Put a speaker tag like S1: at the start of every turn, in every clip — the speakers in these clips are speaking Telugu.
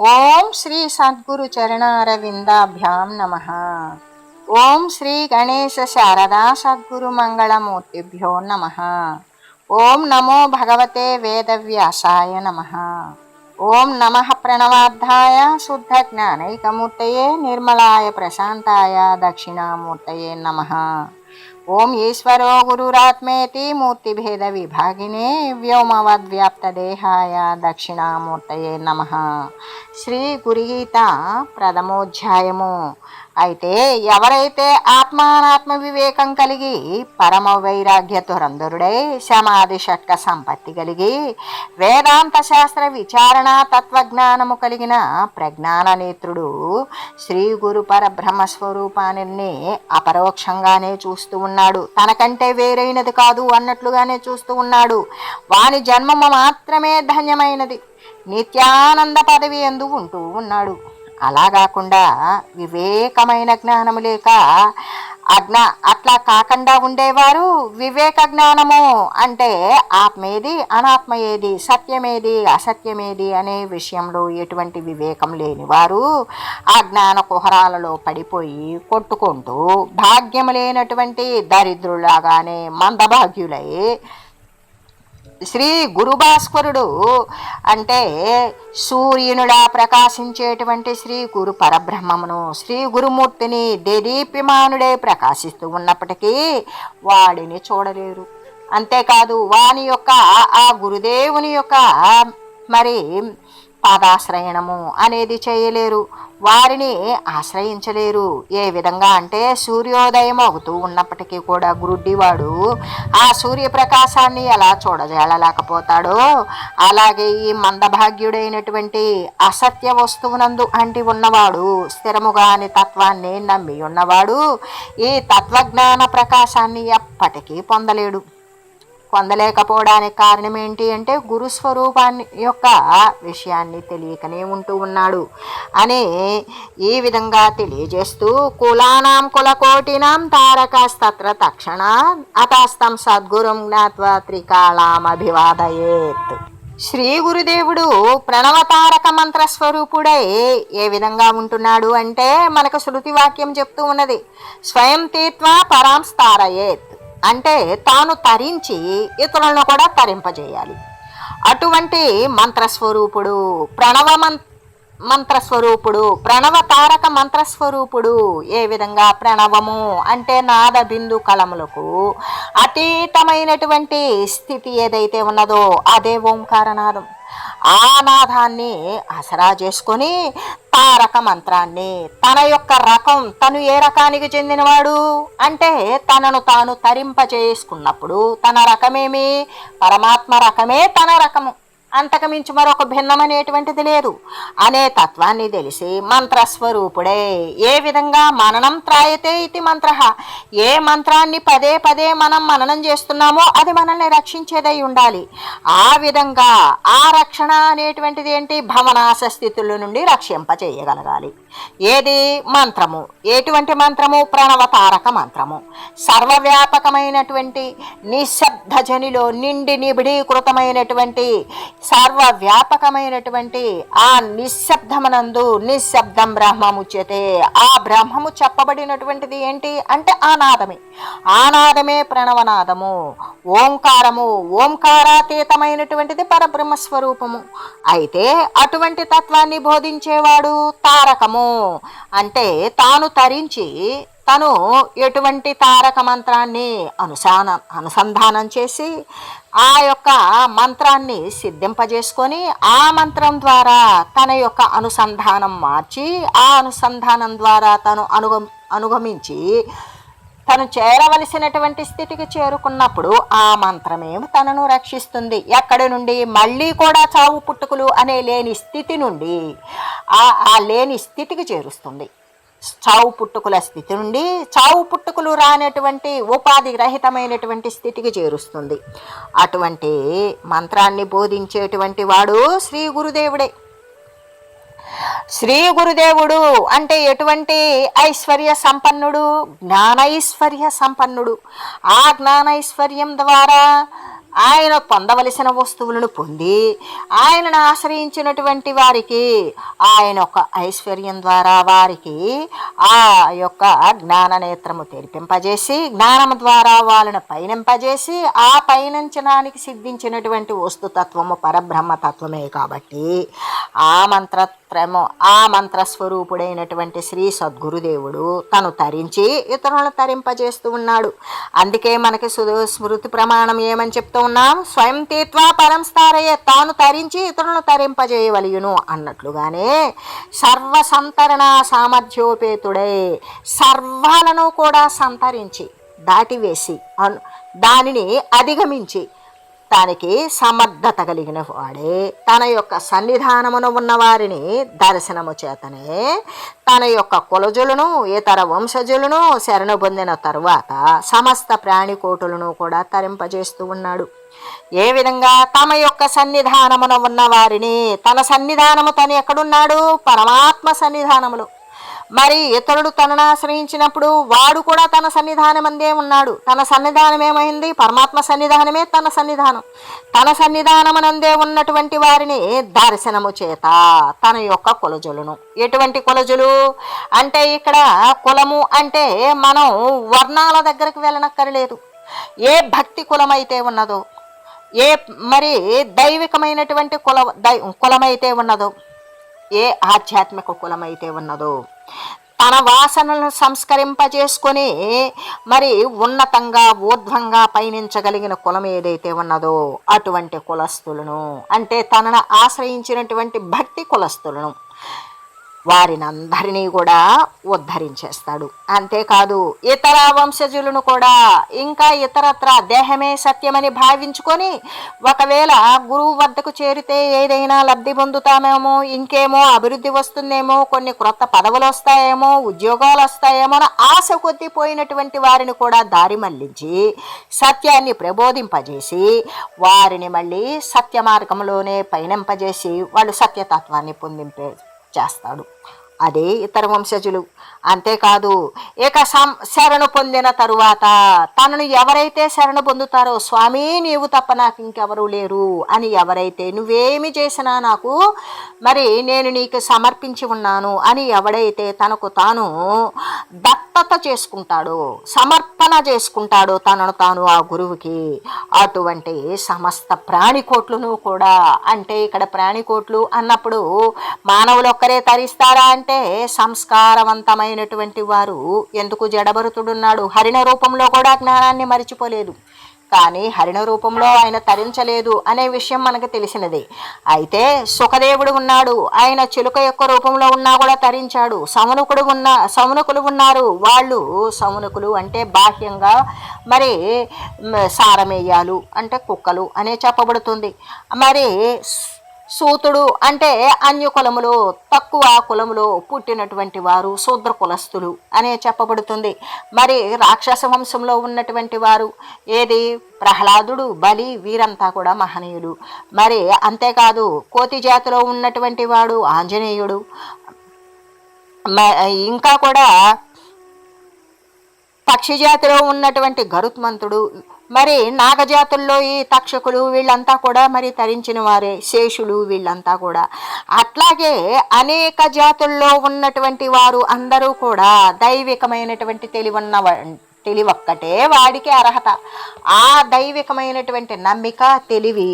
S1: ఓం శ్రీ సద్గురు చరణారవిందాభ్యాం నమ ఓం శ్రీ గణేశ శారదా సద్గురు మంగళమూర్తిభ్యో నమ ఓం నమో భగవతే వేదవ్యాసాయ నమ ఓం నమ ప్రణవార్థాయ శుద్ధ జ్ఞానైకమూర్తయే నిర్మలాయ ప్రశాంతాయ దక్షిణామూర్తయే నమ ఓం ఈశ్వరో గురురాత్మేతి మూర్తిభేద విభాగినే వ్యోమవద్వ్యాప్తదేహాయ దక్షిణామూర్తయే నమ. శ్రీ గురిగీత ప్రథమోధ్యాయము. అయితే ఎవరైతే ఆత్మానాత్మ వివేకం కలిగి పరమ వైరాగ్య తురంధరుడై సమాధి షట్క సంపత్తి కలిగి వేదాంత శాస్త్ర విచారణ తత్వజ్ఞానము కలిగిన ప్రజ్ఞాన నేత్రుడు శ్రీ గురు పరబ్రహ్మ స్వరూపాన్ని అపరోక్షంగానే చూస్తూ ఉన్నాడు. తనకంటే వేరైనది కాదు అన్నట్లుగానే చూస్తూ ఉన్నాడు. వాని జన్మము మాత్రమే ధన్యమైనది. నిత్యానంద పదవి ఎందు ఉంటూ ఉన్నాడు. అలా కాకుండా వివేకమైన జ్ఞానము లేక అజ్ఞా అట్లా కాకుండా ఉండేవారు వివేక జ్ఞానము అంటే ఆత్మేది అనాత్మ ఏది సత్యమేది అసత్యమేది అనే విషయంలో ఎటువంటి వివేకం లేనివారు ఆ జ్ఞాన కుహరాలలో పడిపోయి కొట్టుకుంటూ భాగ్యం లేనటువంటి దరిద్రులాగానే మందభాగ్యులై శ్రీ గురుభాస్కరుడు అంటే సూర్యునుడా ప్రకాశించేటువంటి శ్రీ గురు పరబ్రహ్మమును శ్రీ గురుమూర్తిని దేదీప్యమానుడే ప్రకాశిస్తూ ఉన్నప్పటికీ వాడిని చూడలేరు. అంతేకాదు వాని యొక్క ఆ గురుదేవుని యొక్క మరి పాదాశ్రయణము అనేది చేయలేరు. వారిని ఆశ్రయించలేరు. ఏ విధంగా అంటే సూర్యోదయం అవుతూ ఉన్నప్పటికీ కూడా గురుడ్డివాడు ఆ సూర్యప్రకాశాన్ని ఎలా చూడజేళలేకపోతాడో అలాగే ఈ మందభాగ్యుడైనటువంటి అసత్య వస్తువునందు అంటి ఉన్నవాడు స్థిరముగాని తత్వాన్ని నమ్మి ఉన్నవాడు ఈ తత్వజ్ఞాన ప్రకాశాన్ని ఎప్పటికీ పొందలేడు. పొందలేకపోవడానికి కారణం ఏంటి అంటే గురుస్వరూపాన్ని యొక్క విషయాన్ని తెలియకనే ఉంటూ ఉన్నాడు. అని ఈ విధంగా తెలియజేస్తూ కులానాం కులకోటినాం తారకాస్తత్ర తక్షణ అతాస్తం సద్గురుం జ్ఞాత్వా త్రికాళామభివాదయేత్ శ్రీ గురుదేవుడు ప్రణవతారక మంత్ర స్వరూపుడై ఏ విధంగా ఉంటున్నాడు అంటే మనకు శృతి వాక్యం చెప్తూ ఉన్నది. స్వయం తీత్వా పరాం స్థారయేత్ అంటే తాను తరించి ఇతరులను కూడా తరింపజేయాలి. అటువంటి మంత్రస్వరూపుడు ప్రణవ మంత్ర మంత్రస్వరూపుడు ప్రణవ తారక మంత్రస్వరూపుడు ఏ విధంగా ప్రణవము అంటే నాద బిందు కలములకు అతీతమైనటువంటి స్థితి ఏదైతే ఉన్నదో అదే ఓంకారనాదం. ఆ నాదాన్ని ఆసరా చేసుకొని తారక మంత్రాన్ని తన యొక్క రకం తను ఏ రకానికి చెందినవాడు? అంటే తనను తాను తరింప చేసుకున్నప్పుడు తన రకమేమి? పరమాత్మ రకమే తన రకము. అంతకమించి మరొక భిన్నం అనేటువంటిది లేదు. అనే తత్వాన్ని తెలిసి మంత్రస్వరూపుడే. ఏ విధంగా మననం త్రాయతే ఇది మంత్ర. ఏ మంత్రాన్ని పదే పదే మనం మననం చేస్తున్నామో అది మనల్ని రక్షించేదై ఉండాలి. ఆ విధంగా ఆ రక్షణ అనేటువంటిది ఏంటి? భవనాశ స్థితుల నుండి రక్షింపచేయగలగాలి ఏది? మంత్రము. ఎటువంటి మంత్రము? ప్రణవతారక మంత్రము. సర్వవ్యాపకమైనటువంటి నిశ్శబ్ద జనిలో నిండి నిబిడీకృతమైనటువంటి సర్వవ్యాపకమైనటువంటి ఆ నిశ్శబ్దమనందు నిశ్శబ్దం బ్రహ్మముచ్యతే ఆ బ్రహ్మము చెప్పబడినటువంటిది ఏంటి అంటే ఆనాదమే. ఆనాదమే ప్రణవనాదము. ఓంకారము ఓంకారాతీతమైనటువంటిది పరబ్రహ్మ స్వరూపము అయితే అటువంటి తత్వాన్ని బోధించేవాడు తారకము. అంటే తాను తరించి తను ఎటువంటి తారక మంత్రాన్ని అనుసాన అనుసంధానం చేసి ఆ యొక్క మంత్రాన్ని సిద్ధింపజేసుకొని ఆ మంత్రం ద్వారా తన యొక్క అనుసంధానం మార్చి ఆ అనుసంధానం ద్వారా తను అనుగ అనుగమించి తను చేరవలసినటువంటి స్థితికి చేరుకున్నప్పుడు ఆ మంత్రమే తనను రక్షిస్తుంది. ఎక్కడి నుండి? మళ్ళీ కూడా చావు పుట్టుకులు అనే లేని స్థితి నుండి ఆ ఆ లేని స్థితికి చేరుస్తుంది. చావు పుట్టుకుల స్థితి నుండి చావు పుట్టుకులు రానటువంటి ఉపాధి రహితమైనటువంటి స్థితికి చేరుస్తుంది. అటువంటి మంత్రాన్ని బోధించేటువంటి వాడు శ్రీ గురుదేవుడే. శ్రీ గురుదేవుడు అంటే ఎటువంటి ఐశ్వర్య సంపన్నుడు? జ్ఞానైశ్వర్య సంపన్నుడు. ఆ జ్ఞానైశ్వర్యం ద్వారా ఆయన పొందవలసిన వస్తువులను పొంది ఆయనను ఆశ్రయించినటువంటి వారికి ఆయన యొక్క ఐశ్వర్యం ద్వారా వారికి ఆ యొక్క జ్ఞాన నేత్రము తెరిపింపజేసి జ్ఞానము ద్వారా వాళ్ళను పయనింపజేసి ఆ పయనించడానికి సిద్ధించినటువంటి వస్తుతత్వము పరబ్రహ్మతత్వమే కాబట్టి ఆ ప్రమో ఆ మంత్రస్వరూపుడైనటువంటి శ్రీ సద్గురుదేవుడు తను తరించి ఇతరులను తరింపజేస్తూ ఉన్నాడు. అందుకే మనకి సు- స్మృతి ప్రమాణం ఏమని చెప్తూ ఉన్నాం? స్వయం తీత్వా పరం స్థారయే తాను తరించి ఇతరులను తరింపజేయవలయును అన్నట్లుగానే సర్వ సంతరణ సామర్థ్యోపేతుడై సర్వాలను కూడా సంతరించి దాటివేసి అను దానిని అధిగమించి దానికి సమర్థత కలిగిన వాడే. తన యొక్క సన్నిధానమున ఉన్నవారిని దర్శనము చేతనే తన యొక్క కులజులను ఇతర వంశజులను శరణు పొందిన తరువాత సమస్త ప్రాణికోటులను కూడా తరింపజేస్తూ ఉన్నాడు. ఏ విధంగా తమ యొక్క సన్నిధానమున ఉన్న వారిని తన సన్నిధానము తను ఎక్కడున్నాడు? పరమాత్మ సన్నిధానములో. మరి ఇతరుడు తనను ఆశ్రయించినప్పుడు వాడు కూడా తన సన్నిధానం అందే ఉన్నాడు. తన సన్నిధానం ఏమైంది? పరమాత్మ సన్నిధానమే తన సన్నిధానం. తన సన్నిధానమునందే ఉన్నటువంటి వారిని దర్శనము చేత తన యొక్క కులజులను. ఎటువంటి కులజులు? అంటే ఇక్కడ కులము అంటే మనం వర్ణాల దగ్గరకు వెళ్ళనక్కర్లేదు. ఏ భక్తి కులమైతే ఉన్నదో ఏ మరి దైవికమైనటువంటి కుల దై కులమైతే ఉన్నదో ఏ ఆధ్యాత్మిక కులమైతే ఉన్నదో తన వాసనలను సంస్కరింపజేసుకొని మరి ఉన్నతంగా ఊర్ధ్వంగా పయనించగలిగిన కులం ఏదైతే ఉన్నదో అటువంటి కులస్తులను. అంటే తనను ఆశ్రయించినటువంటి భక్తి కులస్తులను. వారినందరినీ కూడా ఉద్ధరించేస్తాడు. అంతేకాదు ఇతర వంశజులను కూడా ఇంకా ఇతరత్ర దేహమే సత్యమని భావించుకొని ఒకవేళ గురువు వద్దకు చేరితే ఏదైనా లబ్ధి పొందుతామేమో ఇంకేమో అభివృద్ధి వస్తుందేమో కొన్ని క్రొత్త పదవులు వస్తాయేమో ఉద్యోగాలు వస్తాయేమో అని ఆశ కొద్ది పోయినటువంటి వారిని కూడా దారి మళ్ళించి సత్యాన్ని ప్రబోధింపజేసి వారిని మళ్ళీ సత్య మార్గంలోనే పయనింపజేసి వాళ్ళు సత్యతత్వాన్ని పొందింపే చేస్తాడు. అదే ఇతర వంశజులు. అంతేకాదు ఇక సం శరణు పొందిన తరువాత తనను ఎవరైతే శరణు పొందుతారో స్వామి నీవు తప్ప నాకు ఇంకెవరూ లేరు అని ఎవరైతే నువ్వేమి చేసినా నాకు మరి నేను నీకు సమర్పించి ఉన్నాను అని ఎవడైతే తనకు తాను దత్తత చేసుకుంటాడో సమర్ప సమర్పణ చేసుకుంటాడో తనను తాను ఆ గురువుకి. అటువంటి సమస్త ప్రాణికోట్లను కూడా అంటే ఇక్కడ ప్రాణికోట్లు అన్నప్పుడు మానవులు ఒక్కరే తరిస్తారా అంటే సంస్కారవంతమైనటువంటి వారు ఎందుకు జడభరుతుడున్నాడు? హరిణ రూపంలో కూడా జ్ఞానాన్ని మరిచిపోలేదు. కానీ హరిణ రూపంలో ఆయన తరించలేదు అనే విషయం మనకు తెలిసినదే. అయితే సుఖదేవుడు ఉన్నాడు ఆయన చిలుక యొక్క రూపంలో ఉన్నా కూడా తరించాడు. సమునుకుడు ఉన్న సమునుకులు ఉన్నారు. వాళ్ళు సమునుకులు అంటే బాహ్యంగా మరి సారమేయాలు అంటే కుక్కలు అనే చెప్పబడుతుంది. మరి సూతుడు అంటే అన్య కులములో తక్కువ కులములో పుట్టినటువంటి వారు శూద్ర కులస్తులు అనే చెప్పబడుతుంది. మరి రాక్షస వంశంలో ఉన్నటువంటి వారు ఏది? ప్రహ్లాదుడు బలి వీరంతా కూడా మహనీయులు. మరి అంతేకాదు కోతి జాతిలో ఉన్నటువంటి వాడు ఆంజనేయుడు. ఇంకా కూడా పక్షి జాతిలో ఉన్నటువంటి గరుత్మంతుడు మరి నాగజాతుల్లో ఈ తక్షకులు వీళ్ళంతా కూడా మరి తరించిన వారే శేషులు వీళ్ళంతా కూడా. అట్లాగే అనేక జాతుల్లో ఉన్నటువంటి వారు అందరూ కూడా దైవికమైనటువంటి తెలివన్న తెలివక్కటే వాడికి అర్హత. ఆ దైవికమైనటువంటి నమ్మిక తెలివి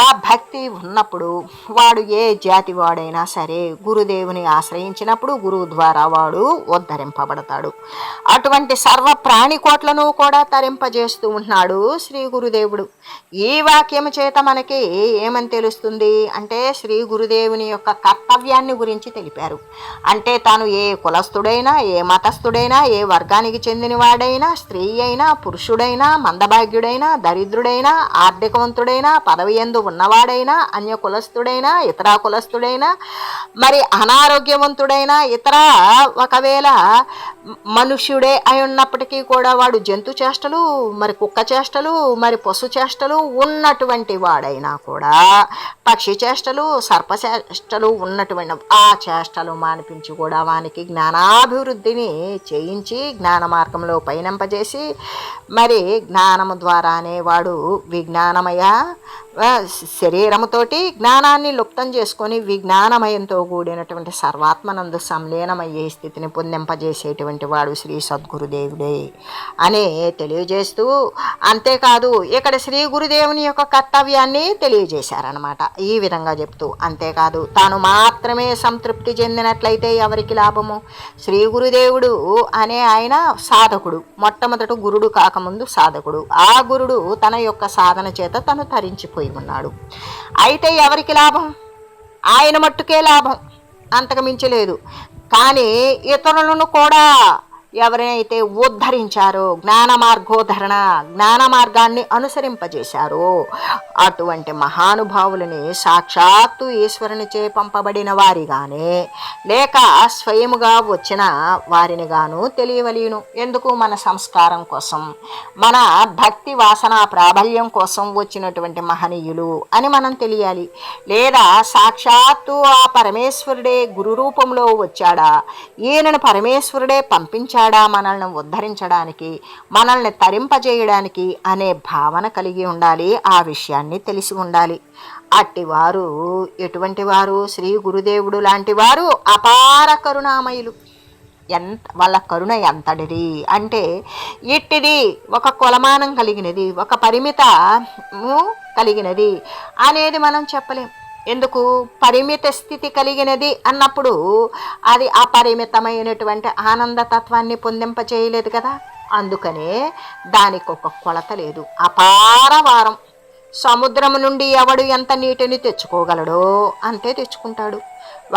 S1: ఆ భక్తి ఉన్నప్పుడు వాడు ఏ జాతి వాడైనా సరే గురుదేవుని ఆశ్రయించినప్పుడు గురువు ద్వారా వాడు ఉద్ధరింపబడతాడు. అటువంటి సర్వ ప్రాణికోట్లను కూడా తరింపజేస్తూ ఉన్నాడు శ్రీ గురుదేవుడు. ఈ వాక్యము చేత మనకి ఏమని తెలుస్తుంది అంటే శ్రీ గురుదేవుని యొక్క కర్తవ్యాన్ని గురించి తెలిపారు. అంటే తాను ఏ కులస్థుడైనా ఏ మతస్థుడైనా ఏ వర్గానికి చెందినవాడైనా స్త్రీ అయినా పురుషుడైనా మందభాగ్యుడైనా దరిద్రుడైనా ఆర్థికవంతుడైనా పదవి ఎందు ఉన్నవాడైనా అన్య కులస్థుడైనా ఇతర కులస్థుడైనా మరి అనారోగ్యవంతుడైనా ఇతర ఒకవేళ మనుష్యుడే అయి ఉన్నప్పటికీ కూడా వాడు జంతు చేష్టలు మరి కుక్క చేష్టలు మరి పశు చేష్టలు ఉన్నటువంటి వాడైనా కూడా పక్షి చేష్టలు సర్పచేష్టలు ఉన్నటువంటి ఆ చేష్టలు మానిపించి కూడా వానికి జ్ఞానాభివృద్ధిని చేయించి జ్ఞాన మార్గంలో పైన పుందింపజేసి మరి జ్ఞానము ద్వారానే వాడు విజ్ఞానమయ శరీరముతోటి జ్ఞానాన్ని లుప్తం చేసుకొని విజ్ఞానమయంతో కూడినటువంటి సర్వాత్మనందు సంలీనమయ్యే స్థితిని పొందింపజేసేటువంటి వాడు శ్రీ సద్గురుదేవుడే అని తెలియజేస్తూ అంతేకాదు ఇక్కడ శ్రీ గురుదేవుని యొక్క కర్తవ్యాన్ని తెలియజేశారనమాట ఈ విధంగా చెప్తూ అంతేకాదు తాను మాత్రమే సంతృప్తి చెందినట్లయితే ఎవరికి లాభము? శ్రీ గురుదేవుడు అనే ఆయన సాధకుడు మొట్టమొదట గురుడు కాకముందు సాధకుడు. ఆ గురుడు తన యొక్క సాధన చేత తను తరించిపోయి ఉన్నాడు అయితే ఎవరికి లాభం? ఆయన మట్టుకే లాభం. అంతకు మించి లేదు. కానీ ఇతరులను కూడా ఎవరైతే ఉద్ధరించారో జ్ఞాన మార్గోధరణ జ్ఞాన మార్గాన్ని అనుసరింపజేశారో అటువంటి మహానుభావులని సాక్షాత్తు ఈశ్వరునిచే పంపబడిన వారిగానే లేక స్వయముగా వచ్చిన వారిని గాను తెలియవలేను ఎందుకు? మన సంస్కారం కోసం మన భక్తి వాసన ప్రాబల్యం కోసం వచ్చినటువంటి మహనీయులు అని మనం తెలియాలి. లేదా సాక్షాత్తు ఆ పరమేశ్వరుడే గురు రూపంలో వచ్చాడా? ఈయనను పరమేశ్వరుడే పంపించాడు? మనల్ని ఉద్ధరించడానికి మనల్ని తరింపజేయడానికి అనే భావన కలిగి ఉండాలి ఆ విషయాన్ని తెలిసి ఉండాలి. అట్టివారు ఎటువంటి వారు? శ్రీ గురుదేవుడు లాంటి వారు అపార కరుణామయులు. ఎంత వాళ్ళ కరుణ ఎంతటిది? అంటే ఇట్టిది ఒక కొలమానం కలిగినది ఒక పరిమితము కలిగినది అనేది మనం చెప్పలేం. ఎందుకు? పరిమిత స్థితి కలిగినది అన్నప్పుడు అది అపరిమితమైనటువంటి ఆనందతత్వాన్ని పొందింపచేయలేదు కదా. అందుకనే దానికి ఒక కొలత లేదు. అపారవారం సముద్రము నుండి ఎవడు ఎంత నీటిని తెచ్చుకోగలడో అంతే తెచ్చుకుంటాడు.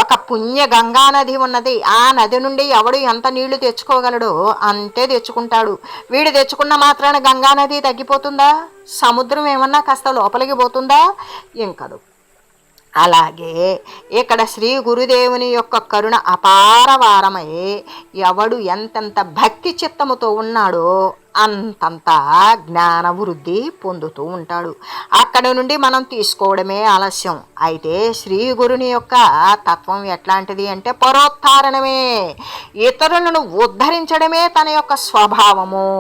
S1: ఒక పుణ్య గంగా నది ఉన్నది. ఆ నది నుండి ఎవడు ఎంత నీళ్ళు తెచ్చుకోగలడో అంతే తెచ్చుకుంటాడు. వీడు తెచ్చుకున్న మాత్రాన గంగా నది తగ్గిపోతుందా? సముద్రం ఏమన్నా కాస్త లోపలికి పోతుందా? ఇంకదు అలాగే ఇక్కడ శ్రీ గురుదేవుని యొక్క కరుణ అపారవారమై ఎవడు ఎంతెంత భక్తి చిత్తముతో ఉన్నాడో అంతంత జ్ఞాన వృద్ధి పొందుతూ ఉంటాడు. అక్కడ నుండి మనం తీసుకోవడమే ఆలస్యం. అయితే శ్రీ గురుని యొక్క తత్వం ఎట్లాంటిది అంటే పరోత్తారణమే ఇతరులను ఉద్ధరించడమే తన యొక్క స్వభావము.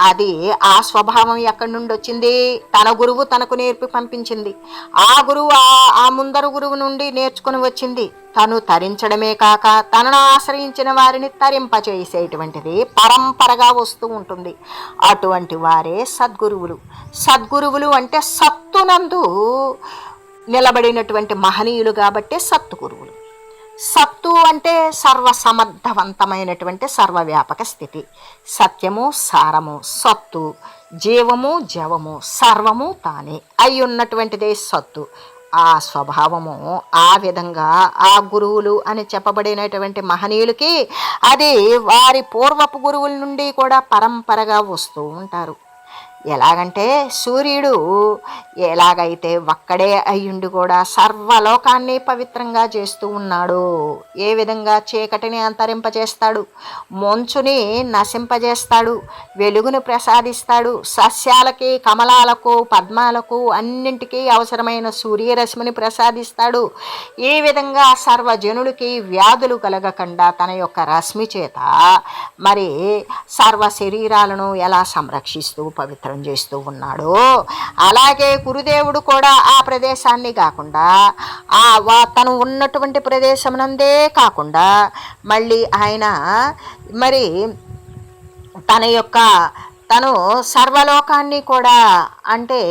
S1: అది ఆ స్వభావం ఎక్కడి నుండి వచ్చింది? తన గురువు తనకు నేర్పి పంపించింది. ఆ గురువు ఆ- ఆ ముందరు గురువు నుండి నేర్చుకుని వచ్చింది. తను తరించడమే కాక తనను ఆశ్రయించిన వారిని తరింపచేసేటువంటిది పరంపరగా వస్తూ ఉంటుంది. అటువంటి వారే సద్గురువులు. సద్గురువులు అంటే సత్తునందు నిలబడినటువంటి మహనీయులు కాబట్టే సత్తు గురువులు సత్తు అంటే సర్వసమర్థవంతమైనటువంటి సర్వవ్యాపక స్థితి. సత్యము సారము సత్తు జీవము జవము సర్వము తానే. అయి ఉన్నటువంటిదే సత్తు. ఆ స్వభావము ఆ విధంగా ఆ గురువులు అని చెప్పబడినటువంటి మహనీయులకి అది వారి పూర్వపు గురువుల నుండి కూడా పరంపరగా వస్తూ ఉంటారు. ఎలాగంటే సూర్యుడు ఎలాగైతే ఒక్కడే అయ్యుండి కూడా సర్వలోకాన్ని పవిత్రంగా చేస్తూ ఉన్నాడు ఏ విధంగా చీకటిని అంతరింపజేస్తాడు మంచుని నశింపజేస్తాడు వెలుగును ప్రసాదిస్తాడు సస్యాలకి కమలాలకు పద్మాలకు అన్నింటికీ అవసరమైన సూర్యరశ్మిని ప్రసాదిస్తాడు. ఈ విధంగా సర్వజనుడికి వ్యాధులు కలగకుండా తన యొక్క రశ్మి చేత మరి సర్వ శరీరాలను ఎలా సంరక్షిస్తూ పవిత్రం చేస్తూ ఉన్నాడు. అలాగే గురుదేవుడు కూడా ఆ ప్రదేశాన్ని కాకుండా ఆ వా తను ఉన్నటువంటి ప్రదేశమునందే కాకుండా మళ్ళీ ఆయన మరి తన యొక్క తను సర్వలోకాన్ని కూడా అంటే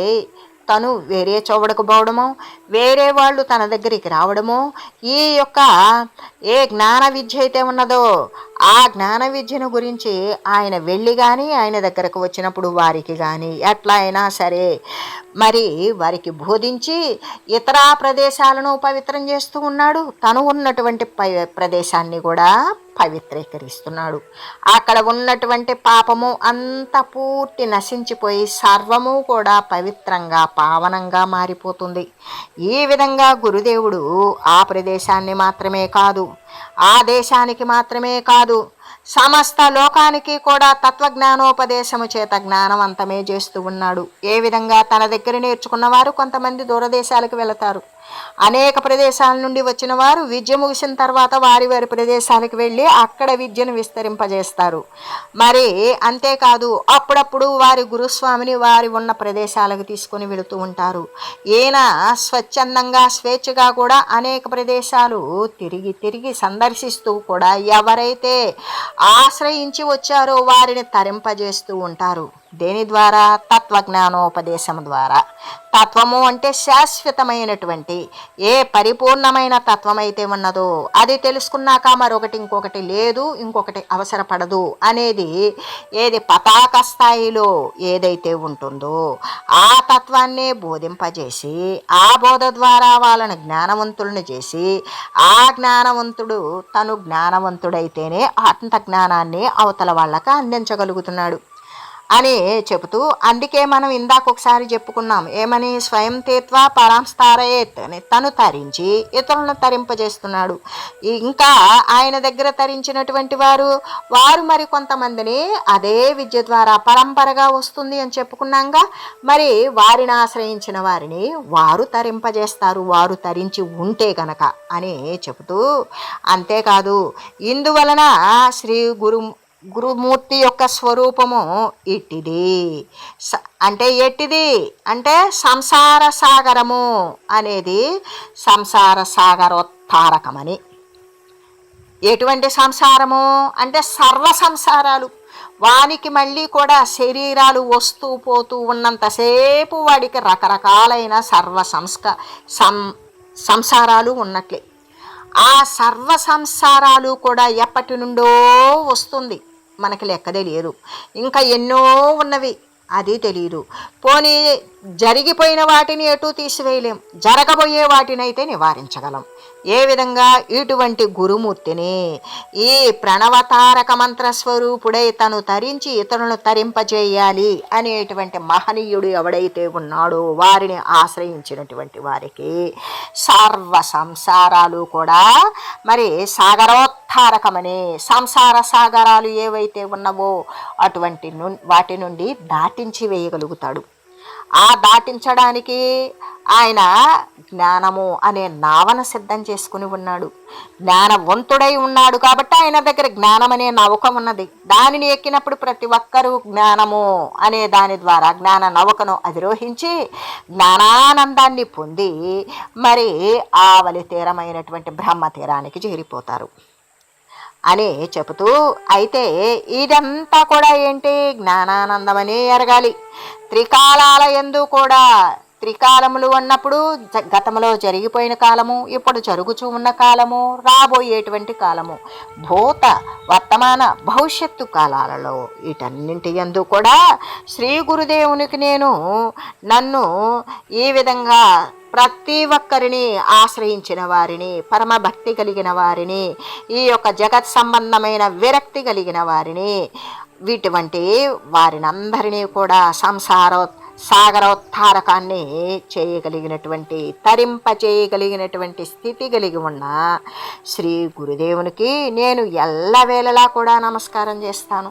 S1: తను వేరే చోవడకు పోవడము వేరే వాళ్ళు తన దగ్గరికి రావడము ఈ యొక్క ఏ జ్ఞాన విద్య అయితే ఉన్నదో ఆ జ్ఞాన విద్యను గురించి ఆయన వెళ్ళి కానీ ఆయన దగ్గరకు వచ్చినప్పుడు వారికి కానీ ఎట్లా అయినా సరే మరి వారికి బోధించి ఇతర ప్రదేశాలను పవిత్రం చేస్తూ ఉన్నాడు. తను ఉన్నటువంటి ప- ప్రదేశాన్ని కూడా పవిత్రీకరిస్తున్నాడు. అక్కడ ఉన్నటువంటి పాపము అంత పూర్తి నశించిపోయి సర్వము కూడా పవిత్రంగా పావనంగా మారిపోతుంది. ఈ విధంగా గురుదేవుడు ఆ ప్రదేశాన్ని మాత్రమే కాదు ఆ దేశానికి మాత్రమే కాదు సమస్త లోకానికి కూడా తత్వజ్ఞానోపదేశము చేత జ్ఞానవంతమే చేస్తూ ఉన్నాడు. ఏ విధంగా తన దగ్గర నేర్చుకున్న వారు కొంతమంది దూరదేశాలకు వెళతారు. అనేక ప్రదేశాల నుండి వచ్చిన వారు విద్య ముగిసిన తర్వాత వారి వారి ప్రదేశాలకు వెళ్ళి అక్కడ విద్యను విస్తరింపజేస్తారు. మరి అంతేకాదు అప్పుడప్పుడు వారి గురుస్వామిని వారి ఉన్న ప్రదేశాలకు తీసుకొని వెళుతూ ఉంటారు. ఈయన స్వచ్ఛందంగా స్వేచ్ఛగా కూడా అనేక ప్రదేశాలు తిరిగి తిరిగి సందర్శిస్తూ కూడా ఎవరైతే ఆశ్రయించి వచ్చారో వారిని తరింపజేస్తూ ఉంటారు. దేని ద్వారా? తత్వజ్ఞానోపదేశం ద్వారా. తత్వము అంటే శాశ్వతమైనటువంటి ఏ పరిపూర్ణమైన తత్వం అయితే ఉన్నదో అది తెలుసుకున్నాక మరొకటి ఇంకొకటి లేదు ఇంకొకటి అవసరపడదు అనేది ఏది పతాక స్థాయిలో ఏదైతే ఉంటుందో ఆ తత్వాన్నే బోధింపజేసి ఆ బోధ ద్వారా వాళ్ళని జ్ఞానవంతులను చేసి ఆ జ్ఞానవంతుడు తను జ్ఞానవంతుడైతేనే అంత జ్ఞానాన్ని అవతల వాళ్ళకి అందించగలుగుతున్నాడు. అని చెబుతూ అందుకే మనం ఇందాక ఒకసారి చెప్పుకున్నాం ఏమని? స్వయం తీత్వ పరాంస్తారయేత్ అని తను తరించి ఇతరులను తరింపజేస్తున్నాడు. ఇంకా ఆయన దగ్గర తరించినటువంటి వారు వారు మరి కొంతమందిని అదే విద్య ద్వారా పరంపరగా వస్తుంది అని చెప్పుకున్నాంగా. మరి వారిని ఆశ్రయించిన వారిని వారు తరింపజేస్తారు వారు తరించి ఉంటే గనక అని చెబుతూ అంతేకాదు ఇందువలన శ్రీ గురు గురుమూర్తి యొక్క స్వరూపము ఇట్టిది స- అంటే ఎట్టిది అంటే సంసార సాగరము అనేది సంసార సాగరోత్తారకమని. ఎటువంటి సంసారము? అంటే సర్వ సంసారాలు. వానికి మళ్ళీ కూడా శరీరాలు వస్తూ పోతూ ఉన్నంతసేపు వాడికి రకరకాలైన సర్వ సంస్క సం సంసారాలు ఉన్నట్లే. ఆ సర్వ సంసారాలు కూడా ఎప్పటి నుండో వస్తుంది. మనకి లెక్కదే లేరు ఇంకా ఎన్నో ఉన్నవి. అది తెలియదు పోనీ జరిగిపోయిన వాటిని ఎటు తీసివేయలేం. జరగబోయే వాటినైతే నివారించగలం. ఏ విధంగా? ఇటువంటి గురుమూర్తిని ఈ ప్రణవతారక మంత్ర స్వరూపుడై తను తరించి ఇతరులను తరింపజేయాలి అనేటువంటి మహనీయుడు ఎవడైతే ఉన్నాడో వారిని ఆశ్రయించినటువంటి వారికి సర్వ సంసారాలు కూడా మరి సాగరోత్తారకమనే సంసార సాగరాలు ఏవైతే ఉన్నవో అటువంటి ను- వాటి నుండి దాటి దాటించి వేయగలుగుతాడు. ఆ దాటించడానికి ఆయన జ్ఞానము అనే నావన సిద్ధం చేసుకుని ఉన్నాడు. జ్ఞానవంతుడై ఉన్నాడు కాబట్టి ఆయన దగ్గర జ్ఞానం అనే నౌక ఉన్నది. దానిని ఎక్కినప్పుడు ప్రతి ఒక్కరూ జ్ఞానము అనే దాని ద్వారా జ్ఞాన నౌకను అధిరోహించి జ్ఞానానందాన్ని పొంది మరి ఆవలి తీరమైనటువంటి బ్రహ్మ తీరానికి చేరిపోతారు. అని చెబుతూ అయితే ఇదంతా కూడా ఏంటి? జ్ఞానానందమని ఎరగాలి. త్రికాలాల ఎందు కూడా త్రికాలములు ఉన్నప్పుడు జ- గతంలో జరిగిపోయిన కాలము ఇప్పుడు జరుగుచూ ఉన్న కాలము రాబోయేటువంటి కాలము భూత వర్తమాన భవిష్యత్తు కాలాలలో వీటన్నింటి యందు కూడా శ్రీ గురుదేవునికి నేను నన్ను ఈ విధంగా ప్రతి ఒక్కరిని ఆశ్రయించిన వారిని పరమ భక్తి కలిగిన వారిని ఈ యొక్క జగత్ సంబంధమైన విరక్తి కలిగిన వారిని వీటువంటి వారినందరినీ కూడా సంసార సాగరోత్తారకాన్ని చేయగలిగినటువంటి తరింప చేయగలిగినటువంటి స్థితి కలిగి ఉన్న శ్రీ గురుదేవునికి నేను ఎల్లవేళలా కూడా నమస్కారం చేస్తాను.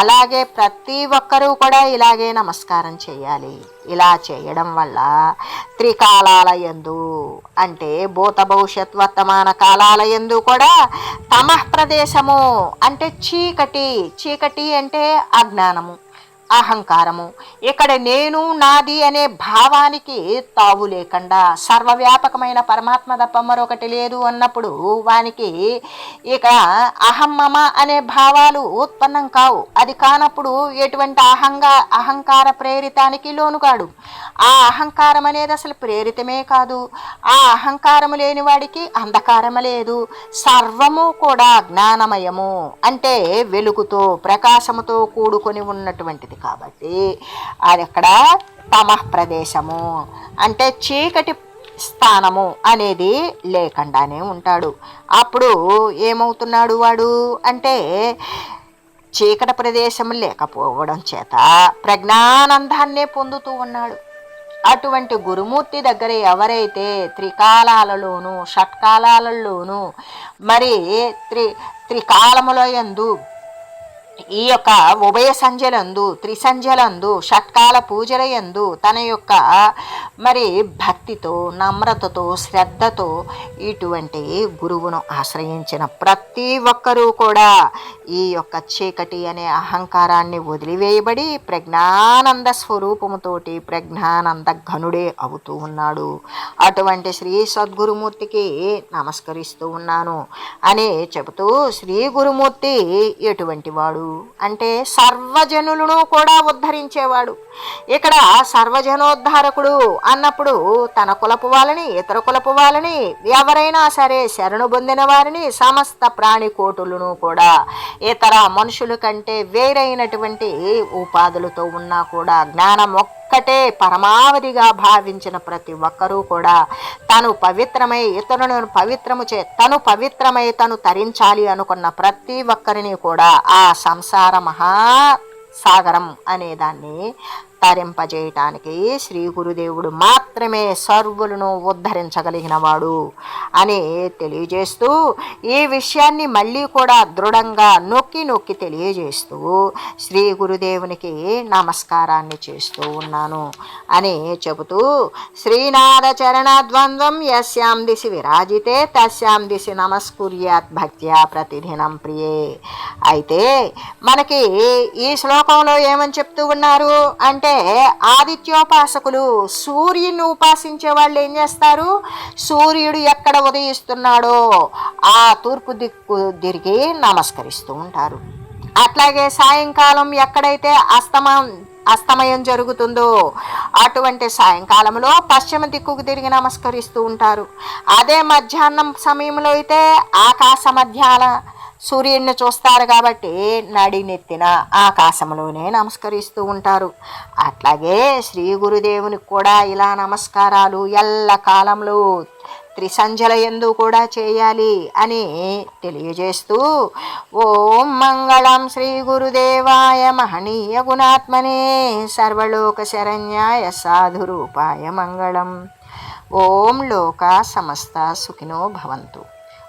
S1: అలాగే ప్రతి ఒక్కరూ కూడా ఇలాగే నమస్కారం చేయాలి. ఇలా చేయడం వల్ల త్రికాలాల యందు అంటే భూత భవిష్యత్ వర్తమాన కాలాల యందు కూడా తమ ప్రదేశము అంటే చీకటి చీకటి అంటే అజ్ఞానము. అహంకారము. ఇక్కడ నేను నాది అనే భావానికి తావు లేకుండా సర్వవ్యాపకమైన పరమాత్మ తప్ప మరొకటి లేదు అన్నప్పుడు వానికి ఇక అహమ్మమ అనే భావాలు ఉత్పన్నం కావు. అది కానప్పుడు ఎటువంటి అహంగా అహంకార ప్రేరితానికి లోనుగాడు ఆ అహంకారం అనేది అసలు ప్రేరితమే కాదు. ఆ అహంకారము లేని వాడికి అంధకారము లేదు. సర్వము కూడా జ్ఞానమయము. అంటే వెలుగుతో ప్రకాశముతో కూడుకొని ఉన్నటువంటిది. కాబట్టి అది అక్కడ తమః ప్రదేశము. అంటే చీకటి స్థానము అనేది లేకుండానే ఉంటాడు. అప్పుడు ఏమవుతున్నాడు వాడు? అంటే చీకటి ప్రదేశం లేకపోవడం చేత ప్రజ్ఞానందాన్నే పొందుతూ ఉన్నాడు. అటువంటి గురుమూర్తి దగ్గర ఎవరైతే త్రికాలాలలోనూ షట్కాలాలలోనూ మరి త్రి త్రికాలముల యందు ఈ యొక్క ఉభయ సంధ్యలందు త్రిసంధ్యలందు షట్కాల పూజలయందు తన యొక్క మరి భక్తితో నమ్రతతో శ్రద్ధతో ఇటువంటి గురువును ఆశ్రయించిన ప్రతి ఒక్కరూ కూడా ఈ యొక్క చీకటి అనే అహంకారాన్ని వదిలివేయబడి ప్రజ్ఞానంద స్వరూపముతోటి ప్రజ్ఞానంద ఘనుడే అవుతూ ఉన్నాడు. అటువంటి శ్రీ సద్గురుమూర్తికి నమస్కరిస్తూ ఉన్నాను. అని చెబుతూ శ్రీ గురుమూర్తి ఎటువంటి వాడు? అంటే సర్వజనులను కూడా ఉద్ధరించేవాడు. ఇక్కడ సర్వజనోద్ధారకుడు అన్నప్పుడు తన కులపు వాళ్ళని ఇతర కులపు వాళ్ళని ఎవరైనా సరే శరణు పొందిన వారిని సమస్త ప్రాణికోటులను కూడా ఇతర మనుషుల కంటే వేరైనటువంటి ఉపాధులతో ఉన్నా కూడా జ్ఞానం ఒక్కటే పరమావధిగా భావించిన ప్రతి ఒక్కరూ కూడా తను పవిత్రమై ఇతరులను పవిత్రము చే తను పవిత్రమై తను తరించాలి అనుకున్న ప్రతి ఒక్కరిని కూడా ఆ సంసార మహా సాగరం అనే దాన్ని తరింపజేయటానికి శ్రీ గురుదేవుడు మాత్రమే సర్వులను ఉద్ధరించగలిగినవాడు అని తెలియజేస్తూ ఈ విషయాన్ని మళ్ళీ కూడా దృఢంగా నొక్కి నొక్కి తెలియజేస్తూ శ్రీ గురుదేవునికి నమస్కారాన్ని చేస్తూ ఉన్నాను అని చెబుతూ శ్రీనాథ చరణ ద్వంద్వం యస్యాం దిశి విరాజితే తస్యాం దిశి నమస్కుర్యాత్ భక్త్యా ప్రతిదినం ప్రియే. అయితే మనకి ఈ శ్లోకంలో ఏమని చెప్తూ ఉన్నారు అంటే ఆదిత్యోపాసకులు సూర్యుని ఉపాసించే వాళ్ళు ఏం చేస్తారు? సూర్యుడు ఎక్కడ ఉదయిస్తున్నాడో ఆ తూర్పు దిక్కు తిరిగి నమస్కరిస్తూ ఉంటారు. అట్లాగే సాయంకాలం ఎక్కడైతే అస్తమం అస్తమయం జరుగుతుందో అటువంటి సాయంకాలంలో పశ్చిమ దిక్కుకు తిరిగి నమస్కరిస్తూ ఉంటారు. అదే మధ్యాహ్నం సమయంలో అయితే ఆకాశ మధ్యాహ్న సూర్యుడిని చూస్తారు కాబట్టి నడినెత్తిన ఆకాశంలోనే నమస్కరిస్తూ ఉంటారు. అట్లాగే శ్రీ గురుదేవునికి కూడా ఇలా నమస్కారాలు ఎల్ల కాలంలో త్రిసంజల ఎందు కూడా చేయాలి అని తెలియజేస్తూ ఓం మంగళం శ్రీ గురుదేవాయ మహనీయ గుణాత్మనే సర్వలోక శరణ్యాయ సాధురూపాయ మంగళం. ఓం లోక సమస్త సుఖినో భవంతు.